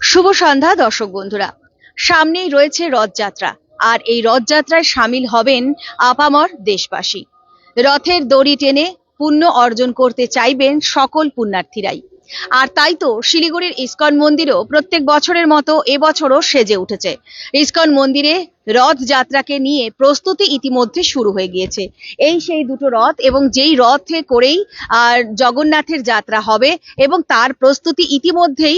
শুভ সন্ধ্যা, দর্শক বন্ধুরা। সামনেই রয়েছে রথযাত্রা, আর এই রথযাত্রায় সামিল হবেন আপামর দেশবাসী। রথের দড়ি টেনে পুণ্য অর্জন করতে চাইবেন সকল পুণ্যার্থীরাই। আর তাই তো শিলিগুড়ির ইস্কন মন্দিরও প্রত্যেক বছরের মতো এবছরও সেজে উঠেছে। ইস্কন মন্দিরে রথযাত্রাকে নিয়ে প্রস্তুতি ইতিমধ্যে শুরু হয়ে গিয়েছে। এই সেই দুটো রথ এবং যেই রথে করেই আর জগন্নাথের যাত্রা হবে এবং তার প্রস্তুতি ইতিমধ্যেই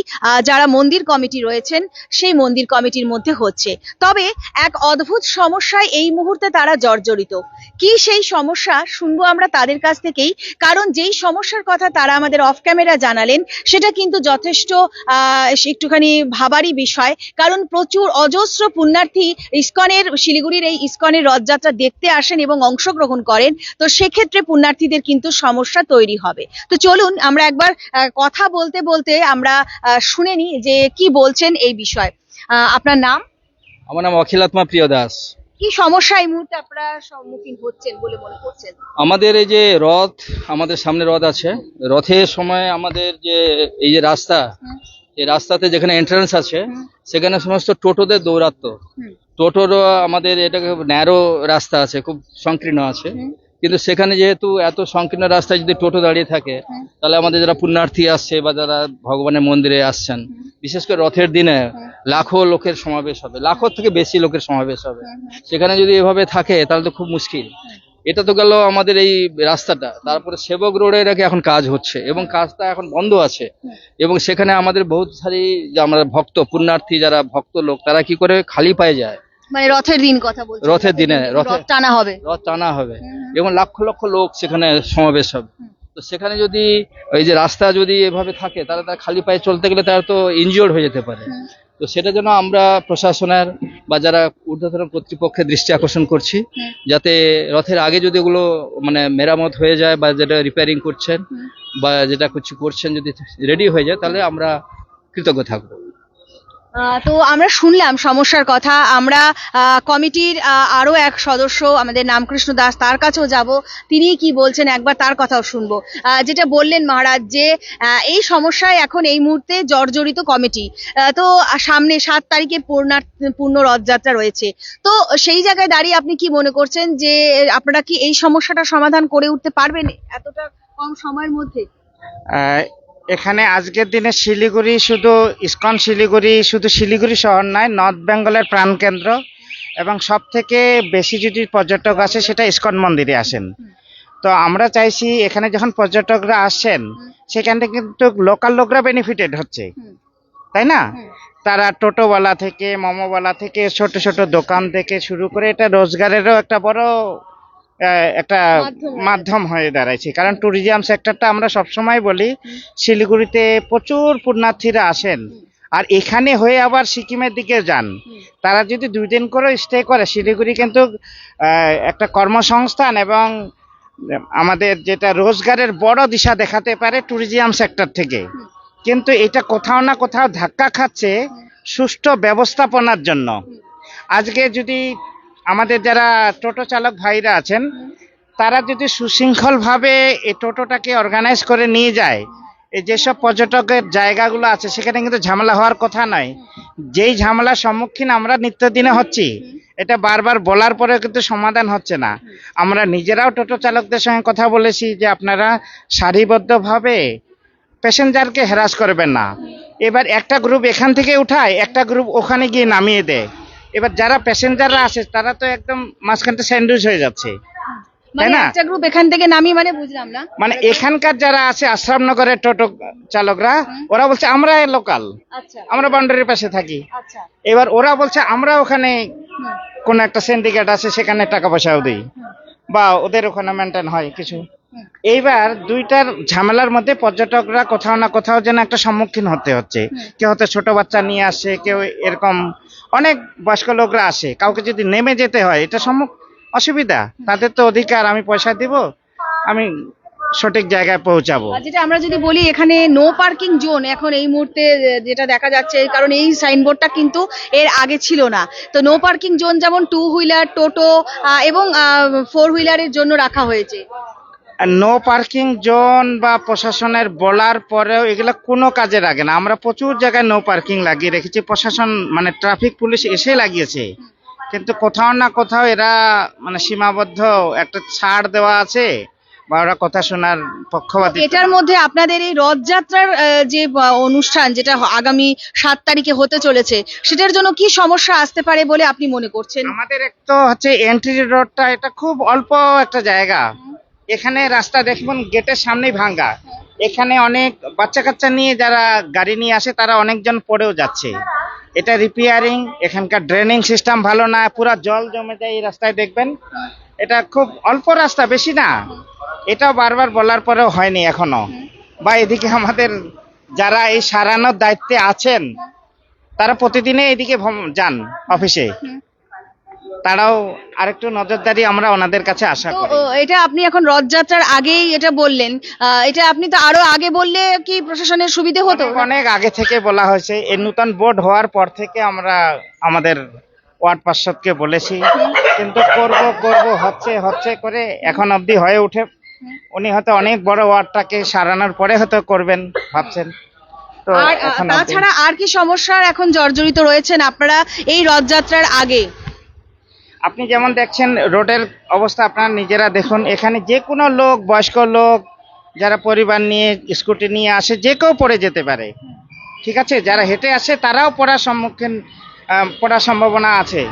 যারা মন্দির কমিটি রয়েছেন, সেই মন্দির কমিটির মধ্যে হচ্ছে। তবে এক অদ্ভুত সমস্যায় এই মুহূর্তে তারা জর্জরিত। কি সেই সমস্যা, শুনব আমরা তাদের কাছ থেকেই। কারণ যেই সমস্যার কথা তারা আমাদের অফ ক্যামেরা জানালেন, সেটা কিন্তু যথেষ্ট একটুখানি ভাবারই বিষয়। কারণ প্রচুর অজস্র পুণ্যার্থী ইস্কনের শিলিগুড়ির এই ইস্কনের রথযাত্রা দেখতে আসেন এবং অংশগ্রহণ করেন তো সেক্ষেত্রে পুণ্যার্থীদের কিন্তু সমস্যা তৈরি হবে। তো চলুন আমরা একবার কথা বলতে বলতে আমরা শুনে নিই যে কি বলছেন এই বিষয়ে। আপনার নাম? আমার নাম অখিলাত্মা প্রিয় দাস। কি সমস্যা এই মুহূর্তে আপনারা সম্মুখীন হচ্ছেন বলে মনে করছেন? আমাদের এই যে রথ আমাদের সামনে রথ আছে। রথের সময় আমাদের যে এই যে রাস্তা। এই রাস্তাতে যেখানে এন্ট্রান্স আছে সেখানে সমস্ত টোটোদের দৌরাত্ম হুম। টোটোরও আমাদের এটাকে ন্যারো রাস্তা আছে খুব সংকীর্ণ আছে। কিন্তু সেখানে যেহেতু এত সংকীর্ণ রাস্তায় যদি টোটো দাঁড়িয়ে থাকে তাহলে আমাদের যারা পুণ্যার্থী আসছে বা যারা ভগবানের মন্দিরে আসছেন বিশেষ করে রথের দিনে লাখো লোকের সমাবেশ হবে লাখো থেকে বেশি লোকের সমাবেশ হবে। সেখানে যদি এভাবে থাকে তাহলে তো খুব মুশকিল। এটা তো গেল আমাদের এই রাস্তাটা। তারপরে সেবক রোডে নাকি এখন কাজ হচ্ছে এবং কাজটা এখন বন্ধ আছে। এবং সেখানে আমাদের বহুত সারি যে আমরা ভক্ত পুণ্যার্থী যারা ভক্ত লোক তারা কি করে খালি পায়ে যায়? মানে রথের দিন কথা বলছেন। রথের দিনে, রথ টানা হবে। রথ টানা হবে। এবং লক্ষ লক্ষ লোক সেখানে সমাবেশ হবে। তো সেখানে যদি ওই যে রাস্তা যদি এভাবে থাকে তাহলে তার খালি পায়ে চলতে গেলে তারা তো ইনজিওর্ড হয়ে যেতে পারে। তো সেটা যেন আমরা প্রশাসনের বা যারা ঊর্ধ্বতন কর্তৃপক্ষের দৃষ্টি আকর্ষণ করছি যাতে রথের আগে যদি ওগুলো মানে মেরামত হয়ে যায় বা যেটা রিপেয়ারিং করছেন বা যেটা কিছু করছেন যদি রেডি হয়ে যায় তাহলে আমরা কৃতজ্ঞ থাকব। তো আমরা শুনলাম সমস্যার কথা। আমরা কমিটির আহ, আরও এক সদস্য আমাদের নামকৃষ্ণ দাস তার কাছেও যাব। তিনি কি বলছেন একবার তার কথাও শুনব। যেটা বললেন মহারাজ যে এই সমস্যায় এখন এই মুহূর্তে জর্জরিত কমিটি। তো সামনে সাত তারিখে পূর্ণার পূর্ণ রথযাত্রা রয়েছে। তো সেই জায়গায় দাঁড়িয়ে আপনি কি মনে করছেন যে আপনারা কি এই সমস্যাটা সমাধান করে উঠতে পারবেন এতটা কম সময়ের মধ্যে? এখানে আজকের দিনে শিলিগুড়ি শুধু ইস্কন শিলিগুড়ি শুধু শিলিগুড়ি শহর নয় নর্থ বেঙ্গলের প্রাণকেন্দ্র। এবং সব থেকে বেশি যদি পর্যটক আসে সেটা ইস্কন মন্দিরে আসেন। তো আমরা চাইছি এখানে যখন পর্যটকরা আসছেন সেখান থেকে কিন্তু লোকাল লোকরা বেনিফিটেড হচ্ছে। তাই না? তারা টোটোওয়ালা থেকে মোমোওয়ালা থেকে ছোট ছোট দোকান থেকে শুরু করে এটা রোজগারেরও একটা বড় একটা মাধ্যম হয়ে দাঁড়াইছে। কারণ ট্যুরিজম সেক্টরটা আমরা সবসময় বলি শিলিগুড়িতে প্রচুর পুণ্যার্থীরা আসেন। আর এখানে হয়ে আবার সিকিমের দিকে যান। তারা যদি দুই দিন করে স্টে করে শিলিগুড়ি কিন্তু একটা কর্মসংস্থান এবং আমাদের যেটা রোজগারের বড় দিশা দেখাতে পারে ট্যুরিজম সেক্টর থেকে। কিন্তু এটা কোথাও না কোথাও ধাক্কা খাচ্ছে সুষ্ঠু ব্যবস্থাপনার জন্য। আজকে যদি আমাদের যারা টোটো চালক ভাইরা আছেন, তারা যদি সুশৃঙ্খলভাবে এই টোটোটাকে অর্গানাইজ করে নিয়ে যায়, এই যেসব পর্যটকের জায়গাগুলো আছে, সেখানে কিন্তু ঝামেলা হওয়ার কথা নয়। যেই ঝামেলার সম্মুখীন আমরা নিত্যদিনে হচ্ছি, এটা বারবার বলার পরেও কিন্তু সমাধান হচ্ছে না। আমরা নিজেরাও টোটো চালকদের সঙ্গে কথা বলেছি যে আপনারা সারিবদ্ধভাবে প্যাসেঞ্জারকে হ্যারাস করবেন না। এবার একটা গ্রুপ এখান থেকে উঠায়, একটা গ্রুপ ওখানে গিয়ে নামিয়ে দেয়। এবার যারা প্যাসেঞ্জাররা আসে তারা তো একদম মাঝখানটা স্যান্ডউইচ হয়ে যাচ্ছে। মানে না? একটা গ্রুপ এখান থেকে নামি মানে বুঝলাম না। মানে এখানকার যারা আছে আশ্রামনগরের টোটো চালকরা ওরা বলছে আমরা লোকাল আচ্ছা। আমরা বাউন্ডারির পাশে থাকি। আচ্ছা। এবার ওরা বলছে আমরা ওখানে কোন একটা সিন্ডিকেট আছে সেখানে টাকা পয়সাও দিই। বা ওদের ওখানে মেনটেন হয় কিছু। এইবার দুইটার ঝামেলার মধ্যে পর্যটকরা কোথাও না কোথাও যেন একটা সম্মুখীন হতে হচ্ছে। কেউ হয়তো ছোট বাচ্চা নিয়ে আসে কেউ এরকম অনেক বয়স্ক লোকরা আসে। কাউকে যদি নেমে যেতে হয়, এটা সম্মুখ অসুবিধা। তাদের তো অধিকার, আমি পয়সা দিব, আমি সঠিক জায়গায় পৌঁছাবো। যেটা আমরা যদি বলি, এখানে নো পার্কিং জোন এখন এই মুহূর্তে যেটা দেখা যাচ্ছে কারণ এই সাইনবোর্ডটা কিন্তু এর আগে ছিল না। তো নো পার্কিং জোন যেমন টু হুইলার টোটো এবং ফোর হুইলারের জন্য রাখা হয়েছে। নো পার্কিং জোন বা প্রশাসনের বলার পরেও এগুলো কোনো কাজে লাগে না। আমরা প্রচুর জায়গায় নো পার্কিং লাগিয়ে রেখেছি। প্রশাসন মানে ট্রাফিক পুলিশ এসে লাগিয়েছে। কিন্তু কোথাও না কোথাও এরা মানে সীমাবদ্ধ একটা ছাড় দেওয়া আছে বা ওরা কথা শোনার পক্ষপাতী। এটার মধ্যে আপনাদের এই রথযাত্রার যে অনুষ্ঠান যেটা আগামী সাত তারিখে হতে চলেছে সেটার জন্য কি সমস্যা আসতে পারে বলে আপনি মনে করছেন? আমাদের এক তো হচ্ছে এন্ট্রি রোডটা এটা খুব অল্প একটা জায়গা। এখানে রাস্তা দেখবেন গেটের সামনেই ভাঙ্গা। এখানে অনেক বাচ্চা কাচ্চা নিয়ে যারা গাড়ি নিয়ে আসে, তারা অনেকজন পড়েও যাচ্ছে। এটা রিপেয়ারিং এখানকার ড্রেনিং সিস্টেম ভালো না, পুরা জল জমে যায় এই রাস্তায় দেখবেন। এটা খুব অল্প রাস্তা, বেশি না। এটাও বারবার বলার পরেও হয়নি এখনও। বা এদিকে আমাদের যারা এই সারানোর দায়িত্বে আছেন, তারা প্রতিদিনে এদিকে যান অফিসে। তারাও আরেকটু নজরদারি আমরা ওনাদের কাছে আশা তো করি। এটা আপনি এখন রথযাত্রার আগেই এটা বললেন। এটা আপনি তো আরও আগে বললে কি প্রশাসনের সুবিধে হতো? অনেক- আগে থেকে বলা হয়েছে। এই নতুন বোর্ড হওয়ার পর থেকে আমরা আমাদের ওয়ার্ড পার্ষদকে বলেছি। কিন্তু করব করব হচ্ছে হচ্ছে করে এখন অবধি হয়ে উঠে উনি হয়তো অনেক বড় ওয়ার্ডটাকে সারানোর পরে হয়তো করবেন ভাবছেন। তো আর তাছাড়া আর কি সমস্যার এখন জর্জরিত রয়েছেন আপনারা এই রথযাত্রার আগে? আপনি যেমন দেখছেন, রোডের অবস্থা আপনারা নিজেরা দেখুন। এখানে যে কোনো লোক, বয়স্ক লোক, যারা পরিবার নিয়ে, স্কুটি নিয়ে আসে, যে কেউ পড়ে যেতে পারে। ঠিক আছে? যারা হেঁটে আসে, তারাও পড়ার সম্মুখীন পড়ার সম্ভাবনা আছে।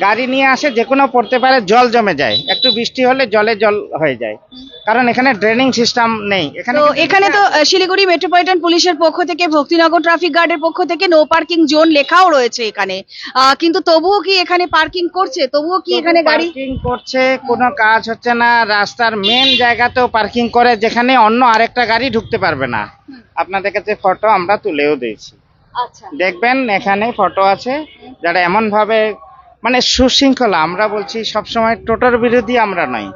গাড়ি নিয়ে আসে, যে কোনো পড়তে পারে, জল জমে যায়। একটু বৃষ্টি হলে জলে জল হয়ে যায়। কারণ এখানে ড্রেনিং সিস্টেম নেই। এখানে তো এখানে তো শিলিগুড়ি মেট্রোপলিটন পুলিশের পক্ষ থেকে ভক্তিনগর ট্রাফিক গার্ডের পক্ষ থেকে নো পার্কিং জোন লেখাও রয়েছে এখানে। কিন্তু তবুও কি এখানে পার্কিং করছে? তবুও কি এখানে গাড়ি পার্কিং করছে কোনো কাজ হচ্ছে না। রাস্তার মেন জায়গাতেও পার্কিং করে যেখানে অন্য আরেকটা গাড়ি ঢুকতে পারবে না। আপনাদের কাছে ফটো আমরা তুলেও দিয়েছি। আচ্ছা। দেখবেন এখানে ফটো আছে। যারা এমন ভাবে মানে সুশৃঙ্খলা আমরা বলছি সবসময় টোটোর বিরোধী আমরা নই।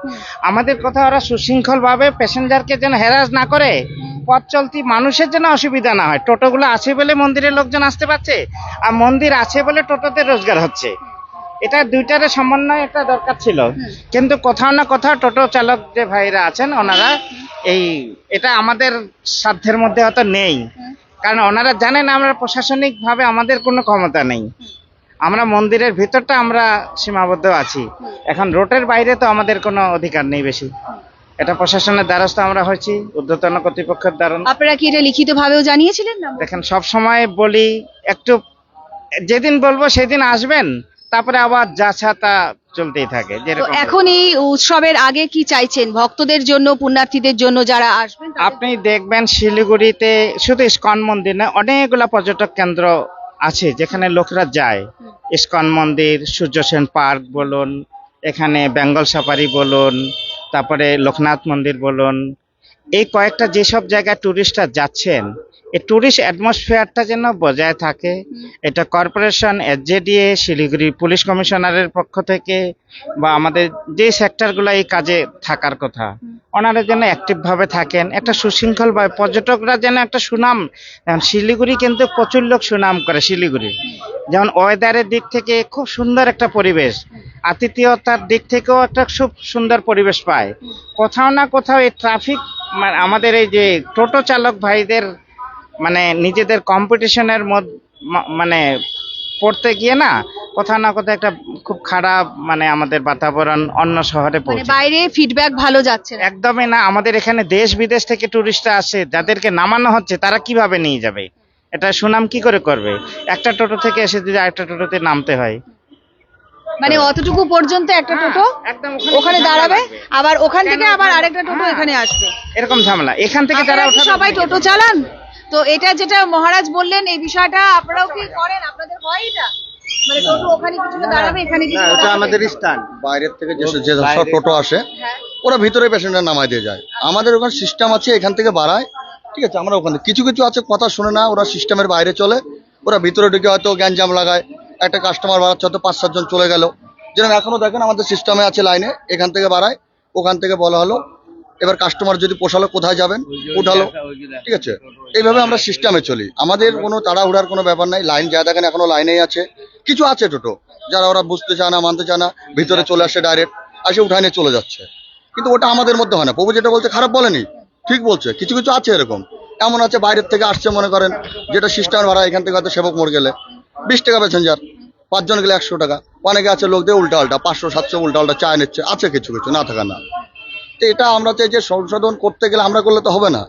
আমাদের কথা ওরা সুশৃঙ্খল ভাবে প্যাসেঞ্জারকে যেন হ্যারাস না করে পথ চলতি মানুষের যেন অসুবিধা না হয়। টোটোগুলো আছে বলে মন্দিরের লোকজন আসতে পারছে আর মন্দির আছে বলে টোটোতে রোজগার হচ্ছে। এটা দুইটারে সমন্বয় একটা দরকার ছিল। কিন্তু কোথাও না কোথাও টোটো চালক যে ভাইরা আছেন ওনারা এই এটা আমাদের সাধ্যের মধ্যে হয়তো নেই। কারণ ওনারা জানেন আমরা প্রশাসনিক ভাবে আমাদের কোনো ক্ষমতা নেই। আমরা মন্দিরের ভিতরটা আমরা সীমাবদ্ধ আছি। এখন রোডের বাইরে তো আমাদের কোনো অধিকার নেই বেশি। এটা প্রশাসনের দ্বারস্থ আমরা হয়েছি ঊর্ধ্বতন কর্তৃপক্ষের দ্বারা আপনারা কি এটা লিখিত ভাবেও জানিয়েছিলেন না? দেখেন সব সময় বলি একটু যেদিন বলব সেদিন আসবেন তারপরে আবার যা ছা তা চলতেই থাকে যেরকম এখন এই উৎসবের আগে কি চাইছেন? ভক্তদের জন্য পুণ্যার্থীদের জন্য যারা আসবেন আপনি দেখবেন শিলিগুড়িতে শুধু ইস্কন মন্দির না অনেকগুলা পর্যটক কেন্দ্র আছে যেখানে লোকরা যায়। ইস্কন মন্দির সূর্যসেন পার্ক বলুন এখানে বেঙ্গল সাফারি বলুন তারপরে লোকনাথ মন্দির বলুন। এই কয়েকটা যেসব জায়গায় ট্যুরিস্টরা যাচ্ছেন এই ট্যুরিস্ট অ্যাটমসফিয়ারটা যেন বজায় থাকে এটা কর্পোরেশন এসজেডিএ শিলিগুড়ি পুলিশ কমিশনারের পক্ষ থেকে বা আমাদের যে সেক্টরগুলো এই কাজে থাকার কথা ওনারা যেন অ্যাক্টিভভাবে থাকেন একটা সুশৃঙ্খল ভাবে পর্যটকরা যেন একটা সুনাম শিলিগুড়ি কিন্তু প্রচুর লোক সুনাম করে শিলিগুড়ি। যেমন ওয়েদারের দিক থেকে খুব সুন্দর একটা পরিবেশ আতিথেয়তার দিক থেকেও একটা খুব সুন্দর পরিবেশ পায়। কোথাও না কোথাও এই ট্রাফিক আমাদের এই যে টোটো চালক ভাইদের মানে নিজেদের কম্পিটিশনের মানে পড়তে গিয়ে না কোথাও না কোথাও একটা খুব খারাপ মানে আমাদের বাতাবরণ অন্য শহরে মানে পৌঁছে বাইরে ফিডব্যাক ভালো যাচ্ছে একদমই না। আমাদের এখানে দেশ বিদেশ থেকে টুরিস্টরা আসে যাদেরকে নামানো হচ্ছে তারা কীভাবে নিয়ে যাবে? এটা সুনাম কি করে করবে? একটা টোটো থেকে এসে যদি আরেকটা টোটোতে নামতে হয়। মানে অতটুকু পর্যন্ত একটা টোটো ওখানে দাঁড়াবে আবার ওখান থেকে আবার আরেকটা টোটো হ্যাঁ। এখানে আসবে। এরকম ঝামেলা। এখান থেকে যারা কি ওঠাবে সবাই টোটো চালান? তো এটা যেটা মহারাজ বললেন এই বিষয়টা আপনারাও কি করেন? আপনাদের হয় এটা? মানে টোটো ওখানে কিছুটা দাঁড়াবে এখানে না এটা আমাদের স্ট্যান্ড বাইরের থেকে যে যে টোটো আসে হ্যাঁ। ওরা ভিতরে দিয়ে যায়। আমাদের ওখানে সিস্টেম আছে এখান থেকে বাড়ায়। ঠিক আছে আমরা ওখানে কিছু কিছু আছে কথা শুনে না ওরা সিস্টেমের বাইরে চলে। ওরা ভিতরে ঢুকে হয়তো গ্যাঞ্জাম লাগায়। একটা কাস্টমার বাড়াচ্ছে হয়তো পাঁচ সাতজন চলে গেল। যেরকম এখনও দেখেন আমাদের সিস্টেমে আছে লাইনে এখান থেকে বাড়ায়। ওখান থেকে বলা হলো এবার কাস্টমার যদি পোষালো কোথায় যাবেন? উঠালো। ঠিক আছে? এইভাবে আমরা সিস্টেমে চলি। আমাদের কোনো তাড়াহুড়ার কোনো ব্যাপার নাই। লাইন যা দেখেন এখনও লাইনেই আছে। কিছু আছে টোটো যারা ওরা বুঝতে চায় না মানতে চায় না ভিতরে চলে আসে ডাইরেক্ট আসে উঠায় নিয়ে চলে যাচ্ছে। কিন্তু ওটা আমাদের মধ্যে হয় না। প্রভু যেটা বলছে খারাপ বলেনি? ঠিক বলছে। কিছু কিছু আছে এরকম। এমন আছে বাইরের থেকে আসছে মনে করেন যেটা সিস্টেমের ভাড়া এখান থেকে হয়তো সেবক মোড় গেলে। বিশ টাকা প্যাসেঞ্জার পাঁচজন গেলে একশো টাকা। অনেকে আছে লোক দিয়ে উল্টা আল্টা পাঁচশো সাতশো উল্টা আল্টা চায় নিচ্ছে। আছে কিছু কিছু না থাকা না। তো এটা আমরা চাই যে সংশোধন করতে গেলে আমরা করলে তো হবে না।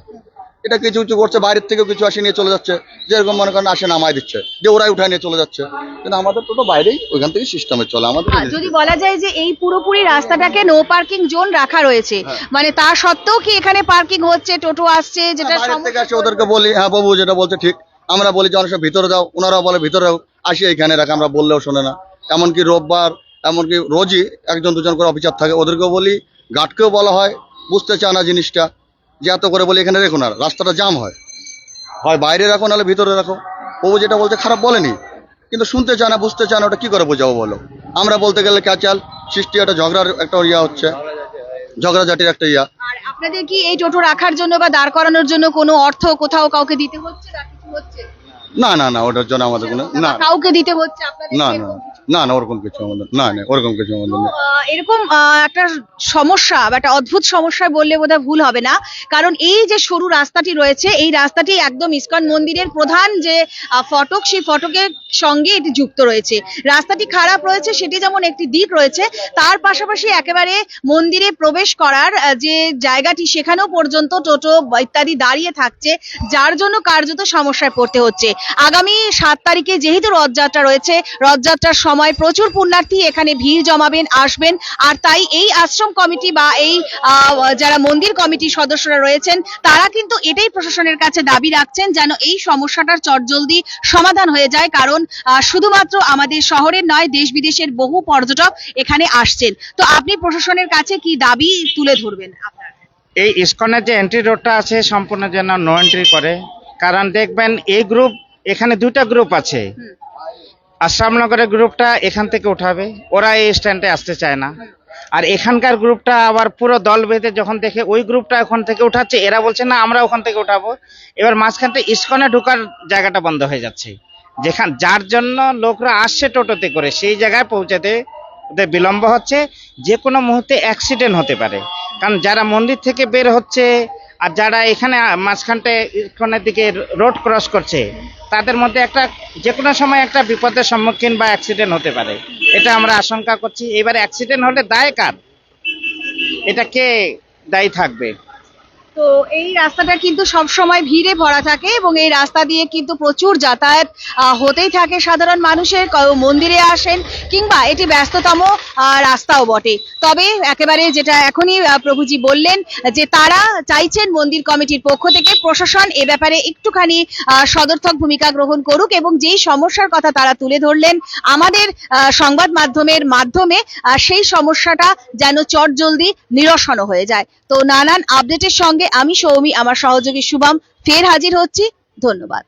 এটা কিছু কিছু করছে বাইরের থেকেও কিছু আসে নিয়ে চলে যাচ্ছে। যেরকম মনে করেন আসে নামায় দিচ্ছে যে ওরাই উঠায় নিয়ে চলে যাচ্ছে। কিন্তু আমাদের তো তো বাইরেই ওইখান থেকে সিস্টেমে চলে আমাদের যদি বলা যায় যে এই পুরোপুরি রাস্তাটাকে নো পার্কিং জোন রাখা রয়েছে হ্যাঁ। মানে তা সত্ত্বেও কি এখানে পার্কিং হচ্ছে টোটো আসছে যেটা হ্যাঁ, বাইরের থেকে আসে ওদেরকে বলি হ্যাঁ বাবু যেটা বলছে ঠিক। আমরা বলি যে অনেক ভিতরে দাও ওনারাও বলে ভিতরে দাও আসি এখানে রাখে আমরা বললেও শোনে না। এমনকি রোববার এমনকি রোজই একজন দুজন করে অফিসার থাকে ওদেরকেও বলি গার্ডকেও বলা হয় বুঝতে চায় না জিনিসটা যে এত করে বলে এখানে রেখো না রাস্তাটা জাম হয়। হয় বাইরে রাখো নাহলে ভিতরে রাখো। ও যেটা বলছে খারাপ বলেনি কিন্তু শুনতে চায় না বুঝতে চায় না ওটা কি করে বোঝাবো বলো? আমরা বলতে গেলে ক্যাচাল সৃষ্টি একটা ঝগড়ার একটা ইয়া হচ্ছে ঝগড়াঝাটির একটা ইয়া। আপনাদের কি এই টোটো রাখার জন্য বা দাঁড় করানোর জন্য কোনো অর্থ কোথাও কাউকে দিতে হচ্ছে না না না না ওটার জন্য আমাদের কোনো না। কাউকে দিতে হচ্ছে আপনাদের না না? না না ওরকম কিছু আমাদের না না ওরকম কিছু আমাদের আহ, এরকম একটা সমস্যা বা একটা অদ্ভুত সমস্যা বললে বোধহয় ভুল হবে না। কারণ এই যে সরু রাস্তাটি রয়েছে এই রাস্তাটি একদম ইস্কন মন্দিরের প্রধান যে ফটক সেই ফটকের সঙ্গে এটি যুক্ত রয়েছে। রাস্তাটি খারাপ রয়েছে সেটি যেমন একটি দিক রয়েছে তার পাশাপাশি একেবারে মন্দিরে প্রবেশ করার যে জায়গাটি সেখানেও পর্যন্ত টোটো ইত্যাদি দাঁড়িয়ে থাকছে যার জন্য কার্যত সমস্যায় পড়তে হচ্ছে। আগামী সাত তারিখে যেহেতু রথযাত্রা রয়েছে রথযাত্রার সময় প্রচুর পুণ্যার্থী এখানে ভিড় জমাবেন আসবেন। আর তাই এই আশ্রম কমিটি বা এই যারা মন্দির কমিটির সদস্যরা রয়েছেন তারা কিন্তু এটাই প্রশাসনের কাছে দাবি রাখছেন যেন এই সমস্যাটার চটজলদি সমাধান হয়ে যায়। কারণ শুধুমাত্র আমাদের শহরের নয় দেশ বিদেশের বহু পর্যটক এখানে আসছেন। তো আপনি প্রশাসনের কাছে কি দাবি তুলে ধরবেন আপনার? এই ইস্কনের যে এন্ট্রি রোডটা আছে সম্পূর্ণ যেন নো এন্ট্রি করে। কারণ দেখবেন এই গ্রুপ এখানে দুটা গ্রুপ আছে। আশ্রামনগরের গ্রুপটা এখান থেকে উঠাবে। ওরা এই স্ট্যান্ডে আসতে চায় না। আর এখানকার গ্রুপটা আবার পুরো দল বেঁধে যখন দেখে ওই গ্রুপটা ওখান থেকে উঠাচ্ছে, এরা বলছে, না, আমরা ওখান থেকে উঠাবো। এবার মাঝখানটা ইস্কনে ঢোকার জায়গাটা বন্ধ হয়ে যাচ্ছে। যেখান, যার জন্য লোকরা আসছে টোটোতে করে, সেই জায়গায় পৌঁছাতে ওদের বিলম্ব হচ্ছে। যে কোনো মুহূর্তে অ্যাক্সিডেন্ট হতে পারে। কারণ যারা মন্দির থেকে বের হচ্ছে আর যারা এখানে মাঝখানটায় ইস্কনের দিকে রোড ক্রস করছে, তাদের মধ্যে একটা যে কোনো সময় একটা বিপদের সম্মুখীন বা অ্যাক্সিডেন্ট হতে পারে। এটা আমরা আশঙ্কা করছি। এবারে অ্যাক্সিডেন্ট হলে দায় কার? এটা কে দায়ী থাকবে? তো এই রাস্তাটা কিন্তু সব সময় ভিড়ে ভরা থাকে এবং এই রাস্তা দিয়ে কিন্তু প্রচুর যাতায়াত হতেই থাকে সাধারণ মানুষের। মন্দিরে আসেন কিংবা এটি ব্যস্ততম রাস্তাও বটে। তবে একেবারে যেটা এখনই প্রভুজি বললেন যে তারা চাইছেন মন্দির কমিটির পক্ষ থেকে প্রশাসন এ ব্যাপারে একটুখানি সদর্থক ভূমিকা গ্রহণ করুক এবং যেই সমস্যার কথা তারা তুলে ধরলেন, আমাদের সংবাদ মাধ্যমের মাধ্যমে সেই সমস্যাটা যেন চটজলদি নিরসন হয়ে যায়। তো নানান আপডেটের সঙ্গে আমি সৌমি আমার সহযোগী শুভম ফের হাজির হচ্ছি। ধন্যবাদ।